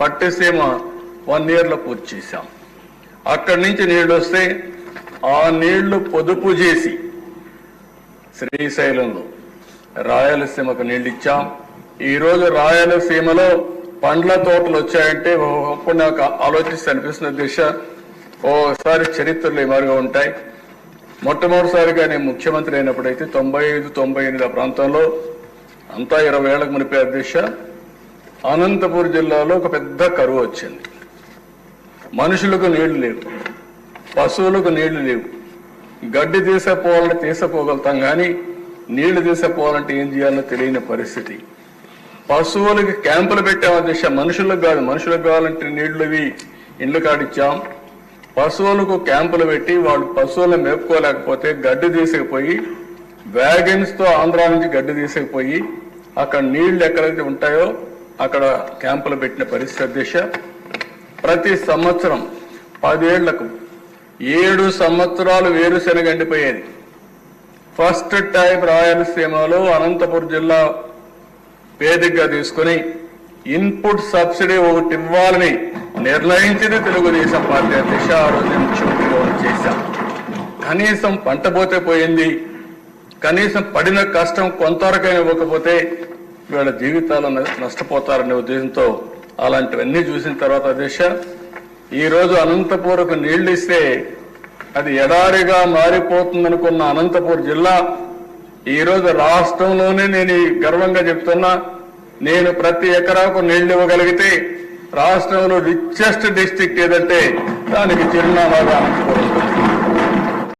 Pattiseema one ఇయర్లో పూర్తి చేశాం. అక్కడి నుంచి నీళ్ళు వస్తే ఆ నీళ్ళు పొదుపు చేసి శ్రీశైలంలో రాయలసీమకు నీళ్ళు ఇచ్చాం. ఈరోజు రాయలసీమలో పండ్ల తోటలు వచ్చాయంటే అప్పుడు నాకు ఆలోచిస్తే అనిపిస్తున్న దిశ ఓసారి చరిత్రలు ఏమారుగా ఉంటాయి. మొట్టమొదటిసారిగా నేను ముఖ్యమంత్రి అయినప్పుడైతే తొంభై ఐదు తొంభై ఎనిమిది ఆ ప్రాంతంలో అంతా ఇరవై ఏళ్ళకు మునిపే దిశ. అనంతపూర్ జిల్లాలో ఒక పెద్ద కరువు వచ్చింది. మనుషులకు నీళ్ళు లేవు. పశువులకు నీళ్ళు లేవు. గడ్డి తీసపోవాలంటే తీసపోగలుగుతాం కానీ నీళ్ళు తీసపోవాలంటే ఏం చేయాలో తెలియని పరిస్థితి. పశువులకి క్యాంపులు పెట్టామని దిశ మనుషులకు కాదు. మనుషులకు కావాలంటే నీళ్ళు ఇవి ఇండ్లు కాడిచ్చాం. పశువులకు క్యాంపులు పెట్టి వాళ్ళు పశువులను మేపుకోలేకపోతే గడ్డి తీసుకుపోయి వ్యాగన్స్తో ఆంధ్రా నుంచి గడ్డి తీసుకుపోయి అక్కడ నీళ్ళు ఎక్కడైతే ఉంటాయో అక్కడ క్యాంపులు పెట్టిన పరిస్థితి దిశ ప్రతి సంవత్సరం పదేళ్ళకు ఏడు సంవత్సరాలు వేరుశెనగ ఎండిపోయేది ఫస్ట్ టైం రాయలసీమలో అనంతపురం జిల్లా వేదికగా తీసుకుని ఇన్పుట్ సబ్సిడీ ఒకటి ఇవ్వాలని నిర్ణయించింది తెలుగుదేశం పార్టీ అధ్యక్ష. ఆ రోజు నేను ముఖ్యమంత్రిగా చేశాం. కనీసం పంట పోతే పోయింది. కనీసం పడిన కష్టం కొంతవరకైనా ఇవ్వకపోతే వీళ్ళ జీవితాలు నష్టపోతారనే ఉద్దేశంతో అలాంటివన్నీ చూసిన తర్వాత దిశ ఈరోజు అనంతపూర్కు నీళ్ళు ఇస్తే అది ఎడారిగా మారిపోతుందనుకున్న అనంతపూర్ జిల్లా ఈరోజు రాష్ట్రంలోనే నేను గర్వంగా చెప్తున్నా నేను ప్రతి ఎకరాకు నీళ్ళు ఇవ్వగలిగితే రాష్ట్రంలో రిచెస్ట్ డిస్టిక్ ఏదంటే దానికి చిరునామాగా అనంతపురం ఉంటుంది.